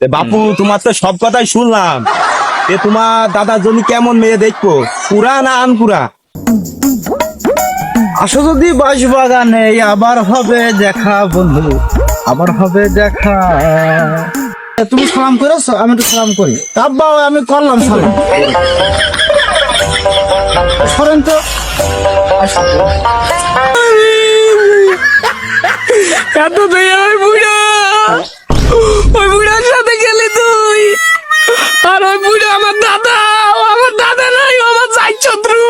তে বাপু তোমার তো সব কথাই শুনলাম। এ তোমার দাদার জমি কেমন মেয়ে দেখব? পুরা না আনপুরা? আসো যদি বাস বাগানে আবার হবে দেখা বন্ধু আবার হবে দেখা। তুমি সালাম করেছ? আমি একটু সালাম করি। তাব্বা আমি করলাম সালাম। সরেন তো। এত ওই বুড়া। ওই বুড়ার সাথে গেলি তুই। আর ওই বুড়া আমার দাদা ও আমার দাদা নাই ও আমার চাই শত্রু।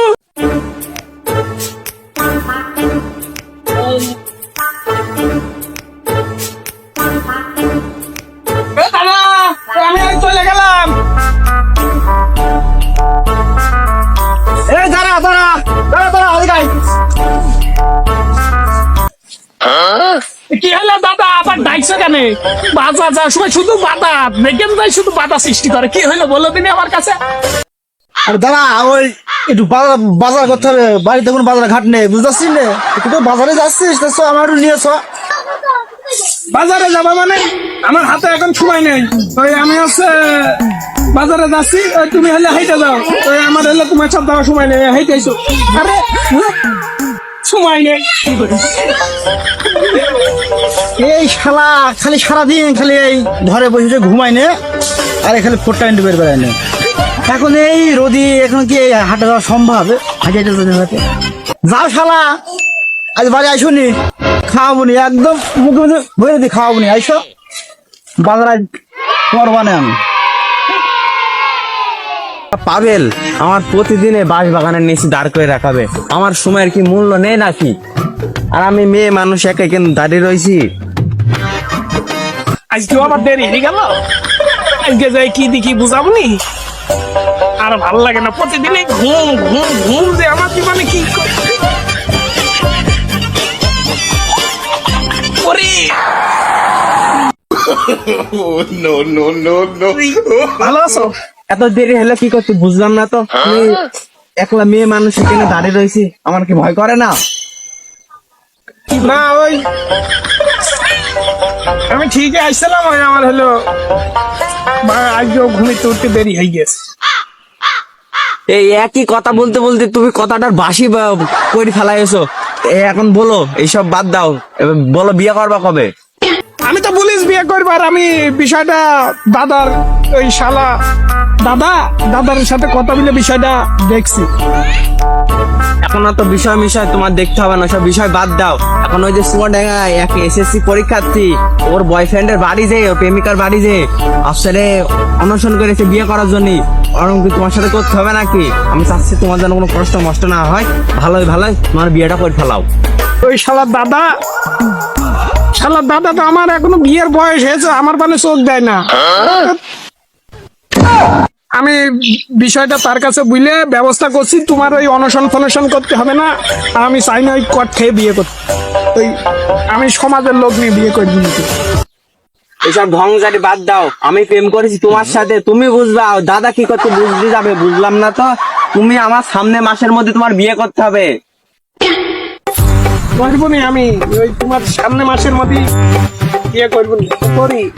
আমি চলে গেলাম। দাঁড়া দাঁড়া দাঁড়া দাঁড়া কি হলো দাদা? ডাইছো কেন? বাজার যাওয়ার সময় শুধু বাধা। দেখেন যাই শুধু বাধা সৃষ্টি করে। কি হলো বলো তিনি আমার কাছে? আরে দাঁড়া ওই একটু বাজার বাজার করতে হবে। বাড়িতে কোনো বাজার ঘাট নেই বুঝতেছিস নে? একটু তো বাজারে যাচ্ছিস তা আমার একটু নিয়ে বাজারে যাবা মানে? আমার হাতে এখন সময় নেই। ওই আমি হচ্ছে বাজারে যাচ্ছি তুমি হলে হাইটে যাও। ওই আমার হলে তোমার সব দেওয়ার সময় নেই হাইটে এসো আরে সময় নেই। এই শালা, খালি সারাদিন খালি এই ঘরে বসে ঘুমাই নে, আর এই খালি ফোরটা ইন্টু বের বেড়ায় নে। এখন এই রোদি, এখন কি হাঁটা যাওয়া সম্ভব? হাঁটে হাঁটে যাও শালা, আজ বাড়ি আইসো নি, খাওয়াবো নি, একদম মুখে মুখে বলে দি খাওয়াবো নি, আইসো। বাজার করবা না আমি পাবেল আমার প্রতিদিনে বাস বাগানের নিচে দাঁড় করে রাখাবে। আমার সময়ের কি মূল্য নেই নাকি? আর আমি মেয়ে মানুষ একা কেন দাঁড়িয়ে রয়েছি? আজকেও আবার দেরি হয়ে গেল। আজকে যাই কি দেখি বুঝাবনি? আর ভালো লাগে না প্রতিদিনই ঘুম ঘুম ঘুম যে আমার জীবনে কি করে। ওরে! তুই ভালো আছো? এত দেরি হলে কি করতে বুঝলাম না তো। আমি একলা মেয়ে মানুষ এখানে দাঁড়িয়ে রয়েছি। আমার কি ভয় করে না? না ওই আমি ঠিকই আসছিলাম ওই আমার হলো বা আজকেও ঘুমিতে উঠতে দেরি হয়ে গেছে। এই একই কথা বলতে বলতে তুমি কথাটার বাসি করে ফেলাইছো। এই এখন বলো এইসব বাদ দাও। এবার বলো বিয়ে করবা কবে? আমি তো পুলিশ বিয়ে করব আর আমি বিষয়টা দাদার ওই শালা দাদা দাদার সাথে কথা বলে বিষয়টা দেখছি। এখন তো বিষয় বিষয় তোমার দেখতে হবে না সব বিষয় বাদ দাও। এখন ওই যে সুমাডাঙ্গা এক এসএসসি পরীক্ষার্থী ওর বয়ফ্রেন্ডের বাড়ি যে ওর প্রেমিকার বাড়ি যে অফসারে অনশন করেছে বিয়ে করার জন্য। ওরকম কি তোমার সাথে করতে হবে নাকি? আমি চাচ্ছি তোমার যেন কোনো কষ্ট মষ্ট না হয়। ভালোই ভালোই তোমার বিয়েটা করে ফেলাও। ওই শালার দাদা শালার দাদা তো আমার এখনও বিয়ের বয়স হয়েছে, আমার মানে চোখ দেয় না। আমি বিষয়টা তার কাছে বুঝলে ব্যবস্থা করছি, তোমার ওই অনশন ফনশন করতে হবে না আমি চাই না ওই কট খেয়ে বিয়ে করতে। ওই আমি সমাজের লোক নিয়ে বিয়ে করবি নাকি এসব ঢংজারি বাদ দাও, আমি প্রেম করেছি তোমার সাথে, তুমি বুঝবা, দাদা কি করতে বুঝতে যাবে, বুঝলাম না তো। তুমি আমার সামনে মাসের মধ্যে তোমার বিয়ে করতে হবে। করব নি আমি। ওই তোমার সামনে মাসের মধ্যে বিয়ে করব করি?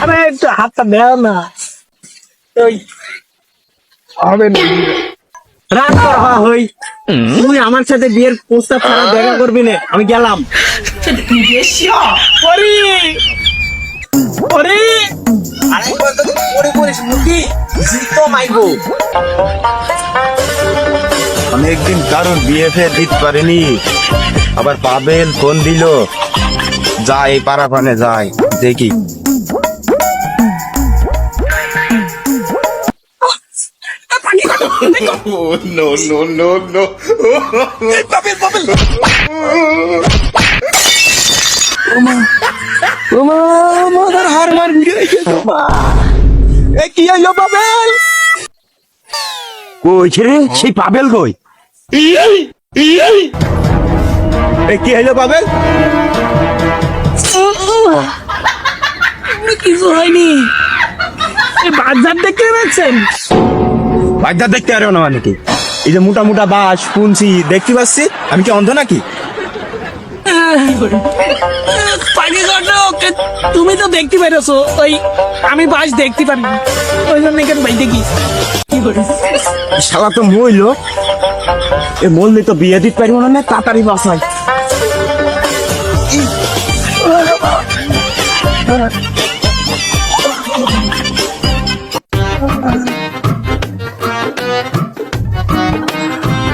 আরে, একটু হাতটা দেও না। ওই, হবে না। রাগ করা হই। তুই আমার সাথে বিয়ের প্রস্তাব ছাড়া দেখা করবি না। আমি গেলাম। ওরে অনেকদিন কারোর বিয়ে ফের দিতে পারেনি। আবার পাবেল ফোন দিল যাই পাড়া পানে যাই দেখি মাদার হার মার এ কি পাবেল? কইছে রে সেই পাবেল কই? এ কি হইল পাবেল? কিছু হয়নি। এই বাজার দেখতে পাচ্ছেন? বাগদা দেখতে পারো না মানে কি? এই যে মোটা মোটা বাস পুনছি দেখতে পাচ্ছি? আমি কি অন্ধ নাকি? তুমি তো দেখতে পেরেছ। ওই আমি বাস দেখতে পারি ওই জন্য কেন দেখি কি শালা তো মইল। এ মরলে তো বিয়ে দিতে পারব না তাড়াতাড়ি বাসাই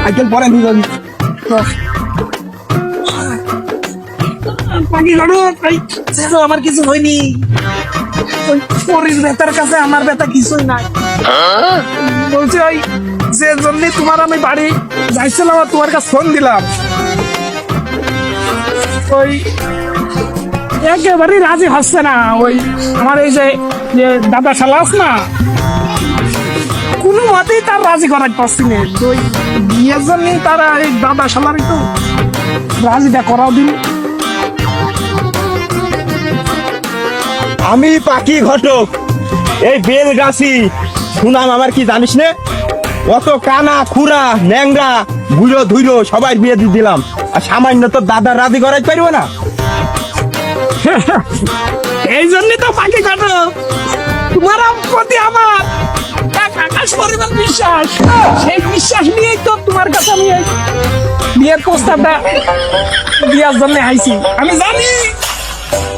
আজকাল পরে দিয়ে যাবি। আমার কিছু হয়নি। পরের বেতার কাছে আমার বেতা কিছুই নাই। বলছে যে তোমার আমি বাড়ি যাইছিলাম আর তোমার কাছে ফোন দিলাম। ওই একেবারেই রাজি হচ্ছে না, ওই আমার এই যে দাদা শালা না, কোনো মতেই তার রাজি করাতে পারছি না। বিয়ের জন্য তারা এই দাদা শালার একটু রাজিটা করাও দিন আমি পাখি ঘটক, এই বেল গাছি সুনাম আমার কি জানিস নে? অত কানা, খুরা, ন্যাংরা বুড়ো ধুইরো সবাই বিয়ে দিয়ে দিলাম। আর সামান্য তো দাদা রাজি করাই পারব না। এই জন্য তো পাখি কাটো। তোমার প্রতি আমার। আকাশ পরিমাণ বিশ্বাস। সেই বিশ্বাস নিয়েই তো তোমার কাছে আমি বিয়ের প্রস্তাবটা বিয়ার জন্য আইছি। আমি জানি,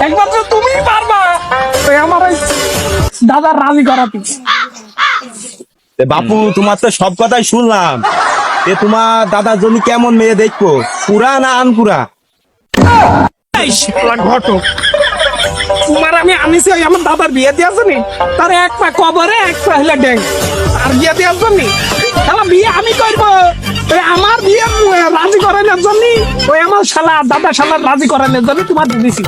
একমাত্র তুমি পারবা। আমার দাদার রাজি করাতে। বাপু তোমার তো সব কথাই শুনলাম। এ তোমার দাদার জন্য কেমন মেয়ে দেখব? পুরা না আনপুরা এই শালা ঘটক তোমার আমি আনিছি ওই আমার দাদার বিয়ে দেওয়ার জন্য। তার এক পা কবরে এক পা হলে ড্যাং আর বিয়ে দেওয়ার জন্য। তাহলে বিয়ে আমি করব। ওই আমার বিয়ে রাজি করানোর জন্য। ওই আমার শালা দাদা শালার রাজি করানোর জন্য তোমার দিছি।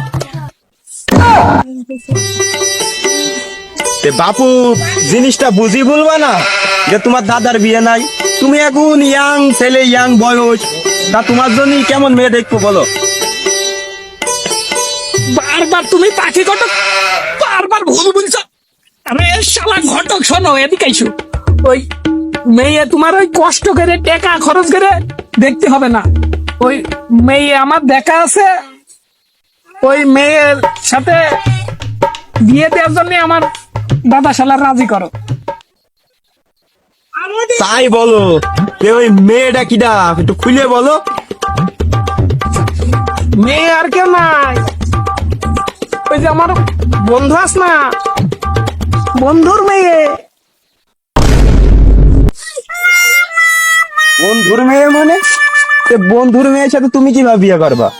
বাপু, জিনিসটা বুঝি বলবা না? যে তোমার দাদার বিয়ে নাই। তুমি এখন ইয়াং, ছেলে, ইয়াং, বয়স। তা তোমার জন্য কেমন মেয়ে দেখব বলো? বারবার তুমি পাখি ঘটক বারবার ভুল বলছো আরে শালা ঘটক, শোনো, এদিকে ওই মেয়ে তোমার ওই কষ্ট করে, টাকা খরচ করে দেখতে হবে না। ওই মেয়ে আমার দেখা আছে। ওই মেয়ের সাথে বিয়ে দেওয়ার জন্য আমার দাদা শালার রাজি করো। তাই বলো। ওই মেয়েটা কিডা? একটু খুলে বলো। মেয়ে আর কেউ নাই। ওই যে আমার বন্ধু আস না। বন্ধুর মেয়ে। বন্ধুর মেয়ে মানে? তে বন্ধুর মেয়ের সাথে তুমি কীভাবে বিয়ে করবা?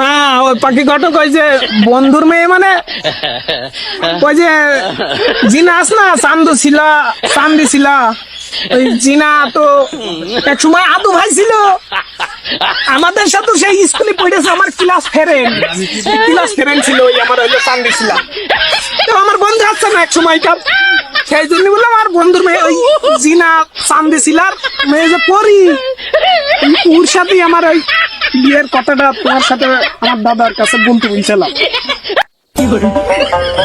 না, ওই পাখি ঘটক ওই যে বন্ধুর মেয়ে মানে? ওই যে জিনা আস না, চান্দু ছিল, চান্দি ছিল? ওই জিনা তো এক সময় আদু ভাই ছিল আমাদের সাথে সেই স্কুলে পড়েছে, আমার ক্লাস ফেরেন ক্লাস ফেরেন ছিল ওই, আমার হইল চান্দি ছিল। তো আমার বন্ধু আছে না এক সময়কার সেই জন্য বললাম আমার বন্ধুর মেয়ে, ওই জিনা, চান্দি ছিল আর মেয়ে যে পড়ি ওর সাথেই আমার ওই বিয়ের কথাটা তোমার সাথে আমার দাদার কাছে বলতে বলছিলাম।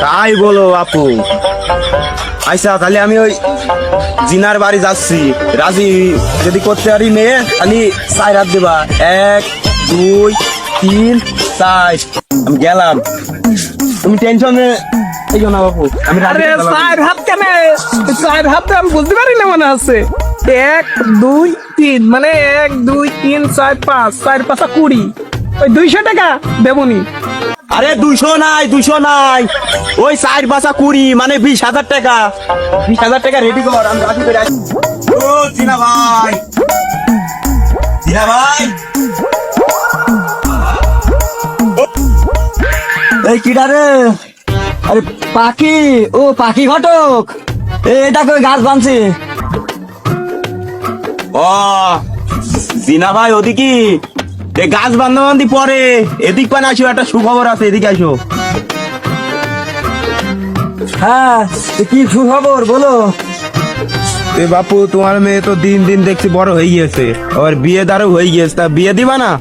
তাই বলো আপু। আচ্ছা তাহলে আমি ওই জিনার বাড়ি যাচ্ছি। রাজি? যদি করতে পারি মেয়ে খালি চাই রাত দেবা। এক, দুই, তিন, চার। গেলাম। তুমি টেনশনে এই না বাপু আমি আরে চার হাত কেন চার হাত আমি বুঝতে পারি না মনে আছে। এক দুই তিন মানে এক দুই তিন চার পাঁচ চার পাঁচা কুড়ি। ওই দুইশো টাকা দেবনি। আরে দুশো নাই দুশো নাই। ওই চার বাসা কুড়ি মানে বিশ হাজার টাকা। বিশ হাজার টাকা রেডি কর আমি রাজি করে আসি। ও জিনা ভাই জিনা ভাই এই কিডা রে? আরে পাখি ও পাখি ঘটক। এই কই গাছ বানছে? ও জিনা ভাই ওদিকে। এ গাছ বান্ধা বান্ধি পরে। এদিক পানে আসো একটা সুখবর আছে এদিকে আসো। হ্যাঁ কি সুখবর বলো? এ বাপু তোমার মেয়ে তো দিন দিন দেখছি বড় হয়ে গিয়েছে। আবার বিয়ে দারও হয়ে গিয়েছে তা বিয়ে দিবা না?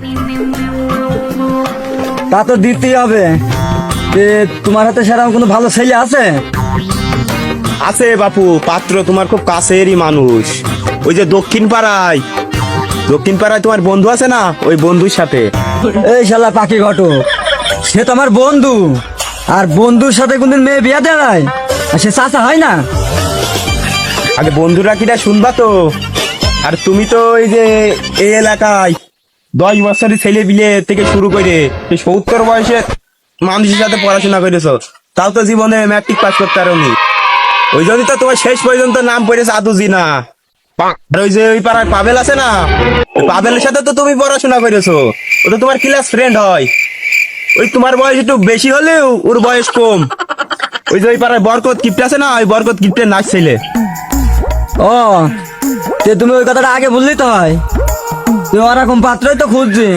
তা তো দিতেই হবে। তোমার হাতে সেরকম কোনো ভালো ছেলে আছে? আছে বাপু পাত্র তোমার খুব কাছেরই মানুষ। ওই যে দক্ষিণ পাড়ায় দক্ষিণ পাড়ায় তোমার বন্ধু আছে না? ওই বন্ধুর সাথে। এই শালা পাখি ঘটক সে তো আমার বন্ধু। আর বন্ধুর সাথে কোনদিন মেয়ে বিয়া দেয়? আর সে চাচা হয় না? আগে বন্ধুরা কিটা শুনবা তো। আর তুমি তো এই যে এই এলাকায় দশ বছরের ছেলে বিলে থেকে শুরু করে সত্তর বয়সে মানুষের সাথে পড়াশোনা করেছ তাও তো জীবনে ম্যাট্রিক পাস করতে পারোনি। ওই জন্যই তো তোমার শেষ পর্যন্ত নাম পড়েছে আদুজি না। আর ওই যে ওই পাড়ায় পাবেল আছে না পাবেলের সাথে তো তুমি পড়াশোনা করেছ ও তো তোমার ক্লাস ফ্রেন্ড হয়। ওই তোমার বয়স একটু বেশি হলেও ওর বয়স কম। ওই যে ওই পাড়ায় বরকত গিফট আছে না ওই বরকত গিফটের নাচ ছেলে। ও তে তুমি ওই কথাটা আগে বললেই তো হয়। তুই ওরকম পাত্রই তো খুঁজছি।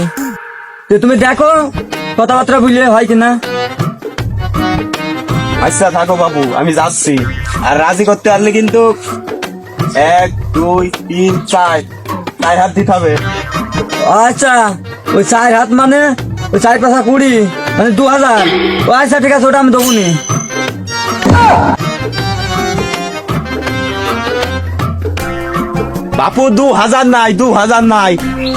তে তুমি দেখো কথাবার্তা বুঝলে হয় কিনা? আচ্ছা থাকো বাবু আমি যাচ্ছি। আর রাজি করতে পারলে কিন্তু এক দুই তিন চার চার হাত দিতে হবে। আচ্ছা ওই চার হাত মানে? ওই চার পাঁচা কুড়ি মানে দু হাজার। ও আচ্ছা ঠিক আছে ওটা আমি দেবো নি বাপু দু হাজার নাই দু হাজার নাই।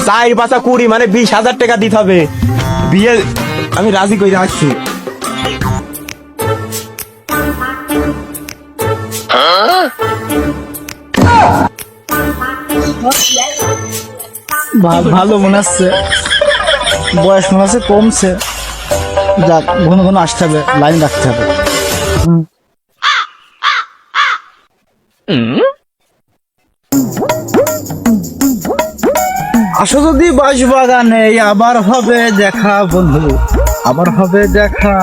চার পাঁচা কুড়ি মানে বিশ হাজার টাকা দিতে হবে। বিয়ে আমি রাজি করে আসছি ভালো মনে হচ্ছে। বয়স মনে হচ্ছে কমছে। যাক ঘন ঘন আসতে হবে লাইন রাখতে হবে। আসো যদি বাস বাগানে আবার হবে দেখা বন্ধু। আবার হবে দেখা।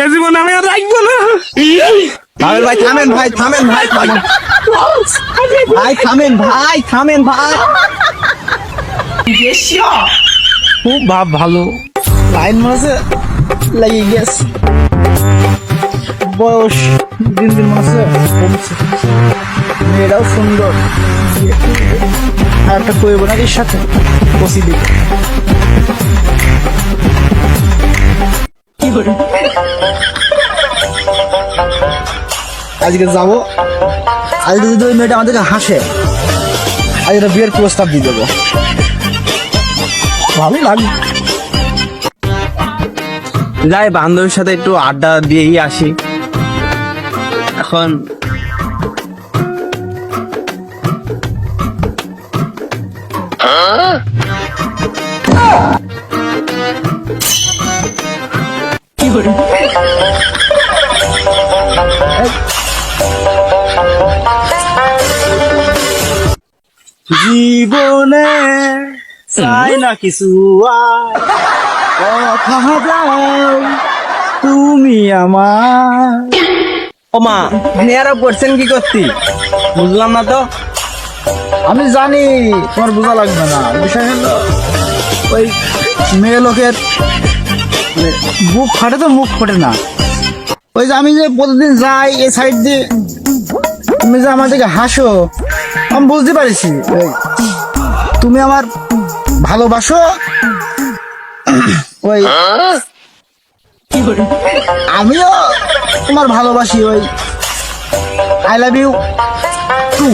এ জীবন আমি আর রাখব না। পাবেল ভাই থামেন ভাই থামেন ভাই থামেন। ভাই থামেন ভাই থামেন ভাই। খুব ভাব ভালো। লাইন হচ্ছে লেগে গেছে। বয়স দিন দিন হচ্ছে কমছে। মেয়েরাও সুন্দর। আর একটা করব না সাথে? কষি দিবে আজকে যাব। আজকে যদি ওই মেয়েটা আমাদেরকে হাসে আজকে একটা বিয়ের প্রস্তাব দিয়ে দেবো। ভালোই লাগবে। যাই, বান্ধবীর সাথে একটু আড্ডা দিয়েই আসি। এখন জীবনে চাই না কিছু কথা দাও তুমি আমার। ও মা করছেন কি করতি? বুঝলাম না তো। আমি জানি তোমার বোঝা লাগবে না। বিষয় হলো ওই মেয়ে লোকের বুক ফাটে তো, মুখ ফোটে না। ওই যে আমি যে প্রতিদিন যাই এই সাইড দিয়ে, তুমি যে আমার দিকে হাসো, আমি বুঝতে পারছি। তুমি আমার ভালোবাসো। ওই, আমিও তোমার ভালোবাসি, ওই আই লাভ ইউ টু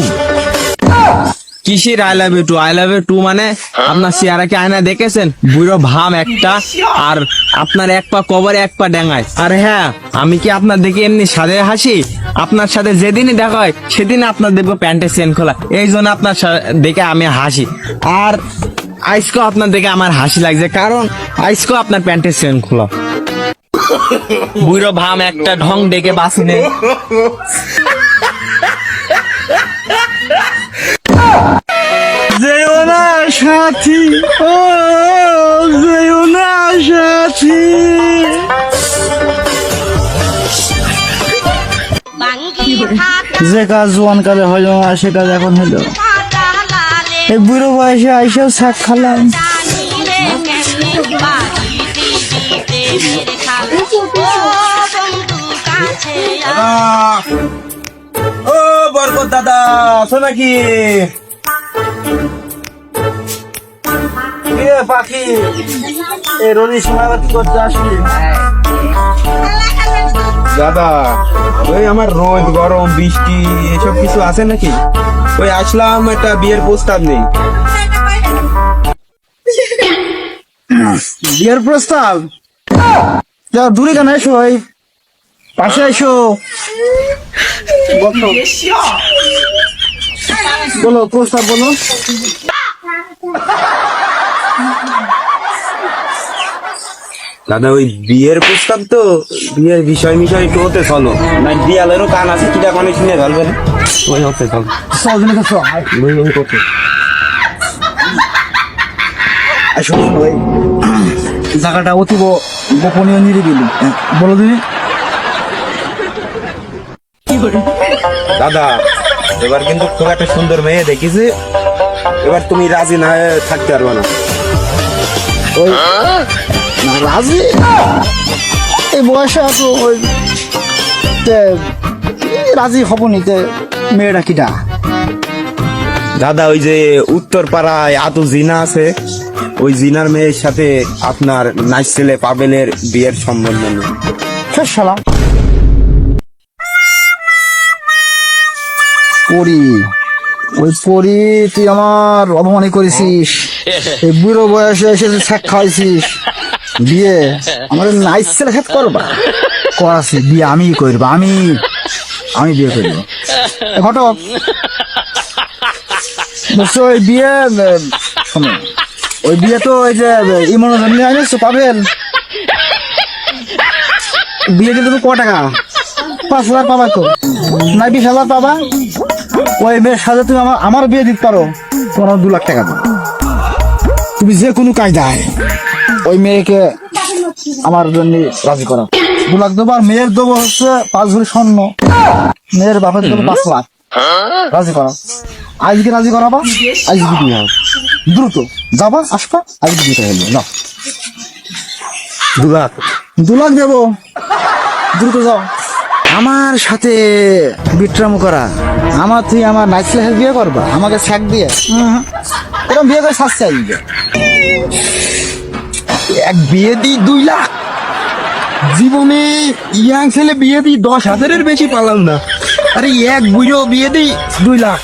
কিসের I love you too I love you too মানে আপনার চেহারা কি আয়না দেখেছেন? বুড়ো ভাম একটা আর আপনার এক পা কবরে এক পা ডেঙ্গায়। আর হ্যাঁ আমি কি আপনার দেখে এমনি সাদে হাসি? আপনার সাথে যেদিনই দেখা হয় সেদিন আপনার দেখব প্যান্টের চেন খোলা। এই জন্য আপনার দেখে আমি হাসি। আর আইসকো আপনার দেখে আমার হাসি লাগছে, কারণ আইসকো আপনার প্যান্টের চেন খোলা। বুড়ো ভাম একটা ঢং ডেকে বাসি নেই। যেও না সাথী ও যেও না সাথী। যে কাজ জোয়ান কালে হয় না সে কাজ এখন হইল এই বুড়ো বয়সে আইসেও শাক খালাম। বরকত দাদা আছো নাকি পাখি? এই রোদির সময় করতে আসবি দাদা, ওই আমার রোদ, গরম, বৃষ্টি, এসব কিছু আছে নাকি? ওই আসলাম, একটা বিয়ের প্রস্তাব নেই। বিয়ের প্রস্তাব? দূরে কেন এসো পাশে এসো। বলো। প্রস্তাব বলো। দাদা ওই বিয়ের প্রস্তাব তো বিয়ের বিষয় মিশয় একটু হতে চলো। না দিয়ালেরও কান আছে কিটা মানে শুনে ফেলবে না। ওই হতে চলো। চল চল। ওই ওই করতে ওই। জায়গাটা অতীব গোপনীয় নিরিবিলি। হ্যাঁ, বলো দিনে দাদা এবার কিন্তু খুব একটা সুন্দর মেয়ে দেখেছি। এবার তুমি রাজি না হয়ে থাকতে পারবে না। ওই রাজি? এই বয়সে এত ওই তে, রাজি হব নি তে মেয়েটা কিটা দাদা ওই যে উত্তর পাড়ায় আতু জিনা আছে ওই জিনার মেয়ের সাথে আপনার নাইস ছেলে পাবেলের বিয়ের সম্বন্ধ। নেই শেষ শালা পরি। ওই পরি তুই আমার অপমানি করেছিস। এই বুড়ো বয়সে এসে ছ্যাক খাওয়াইছিস। বিয়ে? আমার নাইস ছেলে খেত করবা? করাছি বিয়ে আমি করব আমি আমি বিয়ে করব। ঘটক। ওই বিয়ে শোনো ওই বিয়ে তো ওই যে ইমন আনিস পাবেন বিয়ে দিলে তো ক টাকা? পাঁচ হাজার পাবা তো। না বিশ হাজার পাবা? ওই মেয়ের সাথে তুমি আমার আমার বিয়ে দিতে পারো। তোমার দু লাখ টাকা দেবো তুমি যে কোনো কায়দায় ওই মেয়েকে আমার জন্য রাজি করো দু লাখ দেবো আর মেয়ের দেবো হচ্ছে পাঁচ ভরি স্বর্ণ। মেয়ের বাপের দেবো পাঁচ লাখ। রাজি করো আজকে রাজি করাবা? আজকে বিয়ে হবে। দ্রুত। যাবা আসবা আজকে বিয়ে হলো না দু লাখ। দু লাখ দেবো। দ্রুত যাও। আমার সাথে বিট্রাম করা। আমার তুই আমার নাইট লাইফে বিয়ে করবা? আমাকে স্যাক দিয়ে। এরকম বিয়ে করে শাস্তি আসবে এক বিয়ে দিই দুই লাখ। জীবনে ইয়াং ছেলে বিয়ে দিই দশ হাজারের বেশি পালাম না। আরে এক বুড়ো বিয়ে দিই দুই লাখ।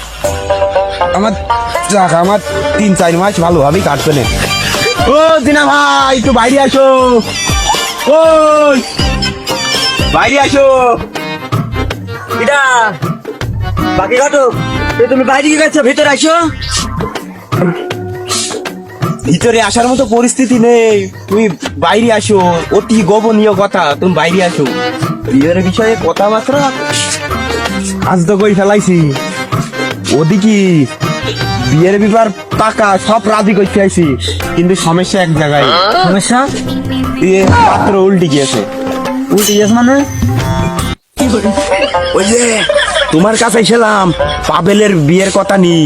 আমার যাক আমার তিন চার মাস ভালোভাবেই কাটবে না। ও দিনা ভাই একটু বাইরে আসো। ওই। বাইরে আসো। এটা বাকি ঘটক তুমি বাইরে গেছো ভিতরে আসো। ভিতরে আসার মতো পরিস্থিতি নেই। তুমি বাইরে আসো। অতি গোপনীয় কথা তুমি বাইরে আসো। বিয়ের বিষয়ে কথাবার্তা আজ তো কই ফেলাইছি। ওদিকে বিয়ের ব্যাপার টাকা সব রাজি করতে আইছি। কিন্তু সমস্যা এক জায়গায়। সমস্যা? পাত্র উল্টে গিয়েছে। উল্টে গেছে মানে? ওই যে তোমার কাছে ছিলাম পাবেলের বিয়ের কথা নি।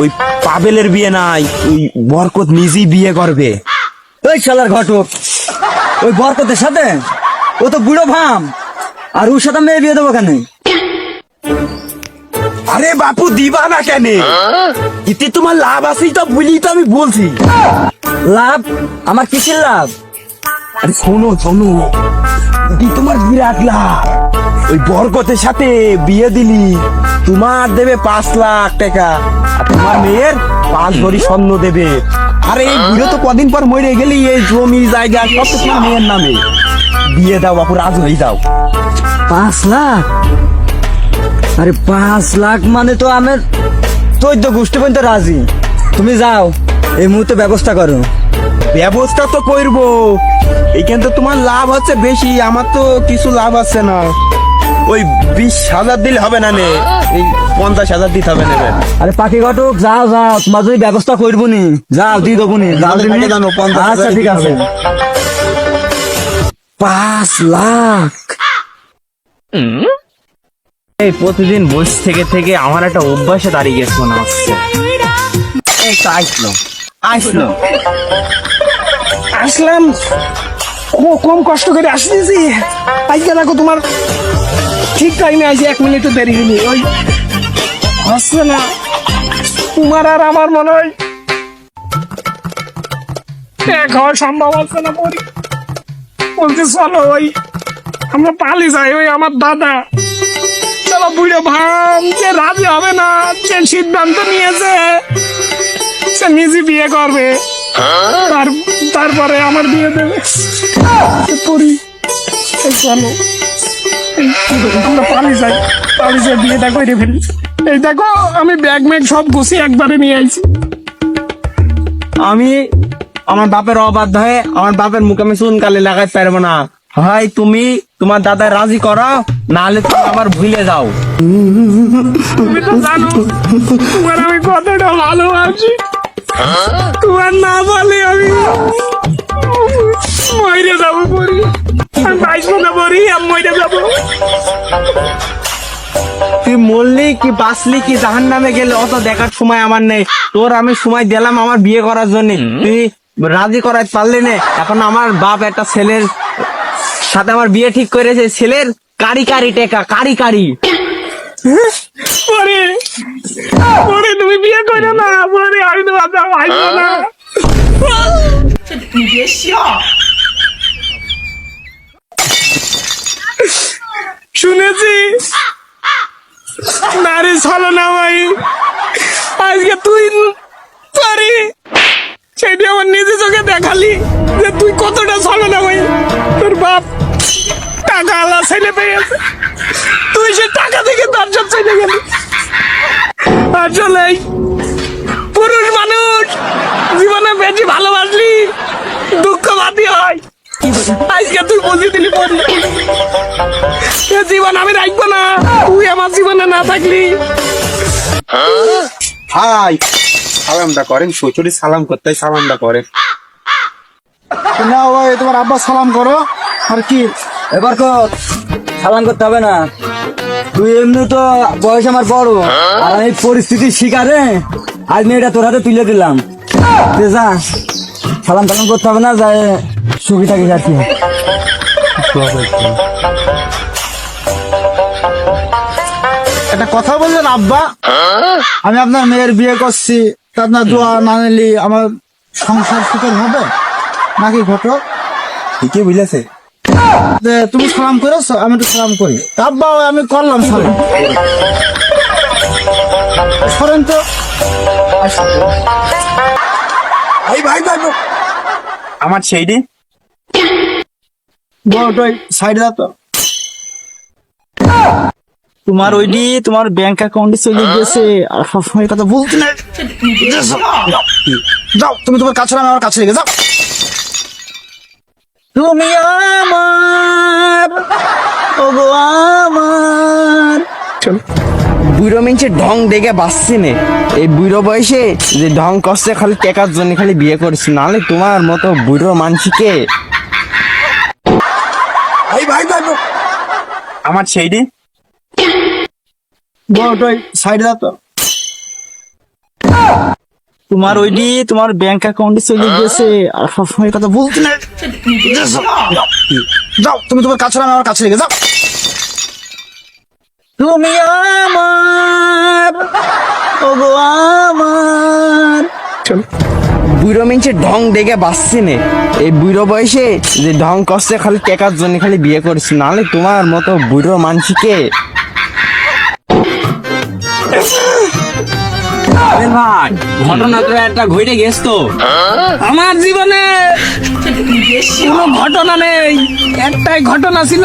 ওই পাবেলের বিয়ে নাই, ওই বরকত নিজেই বিয়ে করবে। ওই শালার ঘটক, ওই বরকতের সাথে ও তো বুড়ো ভাম, আর ওর সাথে মেয়ে বিয়ে দেবো কেন? আরে বাপু, দিবা না কেন? ইতে তোমার লাভ আছেই তো বলি তো আমি বলছি। লাভ? আমার কিসের লাভ? আরে শোনো শোনো তোমার বিরাট লাভ। ওই বরকতের সাথে বিয়ে দিলি। তোমার দেবে পাঁচ লাখ টাকা। আর তোমার মেয়ের পাঁচ ভরি স্বর্ণ দেবে। আরে এই বুড়ো তো কদিন পর মরে গেলি, এই জমি, জায়গা, সব তো তোমার মেয়ের নামে। বিয়ে দাও বাপু, রাজ হয়ে যাও। পাঁচ লাখ? আরে পাঁচ লাখ মানে তো আমার চোদ্দ গোষ্ঠী পর্যন্ত রাজি। তুমি যাও, এই মুহূর্তে ব্যবস্থা করো। ব্যবস্থা তো করব। এইখানে তো তোমার লাভ হচ্ছে বেশি আমার তো কিছু লাভ আছে না। ওই বিশ হাজার দিলে হবে না নে এই পঞ্চাশ হাজার দিতে হবে নেবে আরে পাখি ঘটক যাও যাও তোমার যদি ব্যবস্থা করব নি যাও দিয়ে দেবো নি আচ্ছা হাজার ঠিক আছে। পাঁচ লাখ। এই প্রতিদিন বসে থেকে থেকে আমার একটা অভ্যাসে দাঁড়িয়ে গেছে মনে হচ্ছে। আসলো আসলো আসলাম? ও কম কষ্ট করে আসতেছি। আজকে দেখো তোমার। ঠিক টাইমে আসি এক মিনিটও দেরি হয়নি। ওই হচ্ছে না। তোমার আর আমার মনে হয় এক হওয়ার সম্ভব হচ্ছে না, পরি। বলছে চলো, ওই আমরা পালি যাই, ওই আমার দাদা। চলো, বুড়ো ভাম যে রাজি হবে না, যে সিদ্ধান্ত নিয়েছে সে নিজে বিয়ে করবে। তার তারপরে আমার বিয়ে দেবে। চলো। এই আমরা পালি যাই। পালি যাই বিয়েটা করে ফেলি। এই দেখো আমি ব্যাগ ম্যাগ সব গুছিয়ে একবারে নিয়ে আইছি। আমি আমার বাপের অবাধ্য হয়ে আমার বাপের মুখে আমি চুন কালি লাগাই পারব না। হয় তুমি তোমার দাদা রাজি করো নাহলে তুমি আবার ভুলে যাও। তুমি তো জানো তোমার আমি কতটা ভালোবাসি। তোমার না বলে আমি মরে যাব পরি আমি বাঁচবো না পরি আমি মরে যাব। তুই মরলি কি বাঁচলি কি জাহান নামে গেলে? অত দেখার সময় আমার নেই। তোর আমি সময় দিলাম আমার বিয়ে করার জন্য। তুই রাজি করাতে পারলি না। এখন আমার বাপ একটা ছেলের সাথে আমার বিয়ে ঠিক করেছে। ছেলের কারি কারি টেকা কারি কারি। পরে পরে তুমি বিয়ে করো না। তো বাচ্চা না শুনেছি নারী ভাই আজকে তুই পারি। সেটি আমার নিজে চোখে দেখালি যে তুই কতটা ছলনা ভাই তোর বাপ টাকা আলা ছেলে পেয়েছে। তুই সে টাকা থেকে দর্শন চলে গেলি। আসলে পুরুষ মানুষ জীবনে বেশি ভালোবাসলি দুঃখ বাদি হয়। আজকে তুই বুঝি দিলি এ জীবন আমি রাখব না তুই আমার জীবনে না থাকলি। হাই সালামটা করেন শ্বশুরি সালাম করতে সালামটা করেন। না ভাই তোমার আব্বা সালাম করো আর কি? এবার কর। সালাম করতে হবে না। তুই এমনি তো বয়স আমার বড় আর আমি পরিস্থিতির শিকারে। আজ মেয়েটা তোর হাতে তুলে দিলাম। যা। সালাম টালাম করতে হবে না যায় সুখী থাকিস আর কি একটা কথা বললেন আব্বা? আমি আপনার মেয়ের বিয়ে করছি তা আপনার দোয়া না নিলি আমার সংসার সুখের হবে? নাকি ঘটক? ঠিকই বুঝেছে তুমি সালাম করেছ আমি একটু সালাম করি। আব্বা আমি করলাম সালাম। সরেন তো। ভাই ভাই ভাই। আমার বড়টাই সাইডে দাও তো। তোমার ওইটি তোমার ব্যাংক অ্যাকাউন্টে চলে গেছে। আর সবসময় কথা বলতে না। যাও তুমি তোমার কাছে আমি আমার কাছে রেখে যাও। তুমি আমার ওগো আমার। বুড়ো মিনছে ঢং দেখে বাঁচছি নে। এই বুড়ো বয়সে যে ঢং করছে খালি টেকার জন্য খালি বিয়ে করছি, নাহলে তোমার মতো বুড়ো মানসিকে। আমার সেইটি বড়টাই সাইডে দাও তো। তোমার ওইটি তোমার ব্যাংক অ্যাকাউন্টে চলে গেছে আর সবসময় কথা বলতে না তুমি তোমার কাছে আমি আমার কাছে রেখে যাও। তুমি আমার ওগো আমার। চল। বুড়ো মিনছে ঢং দেখে বাঁচছি নে। এই বুড়ো বয়সে যে ঢং করছে খালি টেকার জন্য খালি বিয়ে করছি। নাহলে তোমার মতো বুড়ো মানসিকে ভাই ঘটনা তো একটা ঘটে গেছ তো। আমার জীবনে কোনো ঘটনা নেই। একটাই ঘটনা ছিল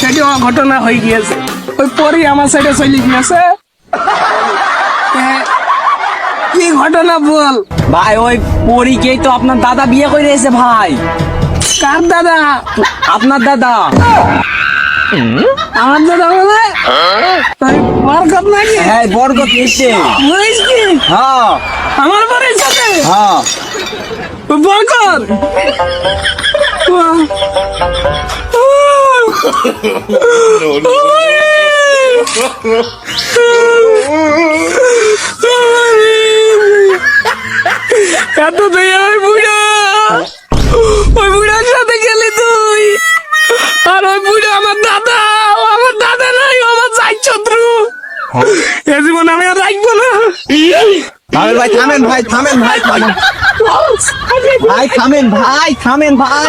সেটি অঘটনা হয়ে গিয়েছে। ওই পরি আমার সাইডে চলে গিয়েছে। কি ঘটনা বল? ভাই ওই পরীকেই তো আপনার দাদা বিয়ে করে এসে ভাই। কার দাদা? আপনার দাদা। আমার দাদা বলে তাই বরকত নাকি? হ্যাঁ বরকত এসে হ্যাঁ। আমার বাড়ির সাথে হ্যাঁ। বরকত? এত তুই ওই বুড়া। ওই বুড়ার সাথে গেলি তুই। আর ওই বুড়া আমার দাদা আমার দাদা নাই আমার চাই শত্রু। এ জীবন আমি আর রাখব না। থামেন ভাই থামেন ভাই থামেন ভাই থামেন। ভাই থামেন ভাই থামেন ভাই।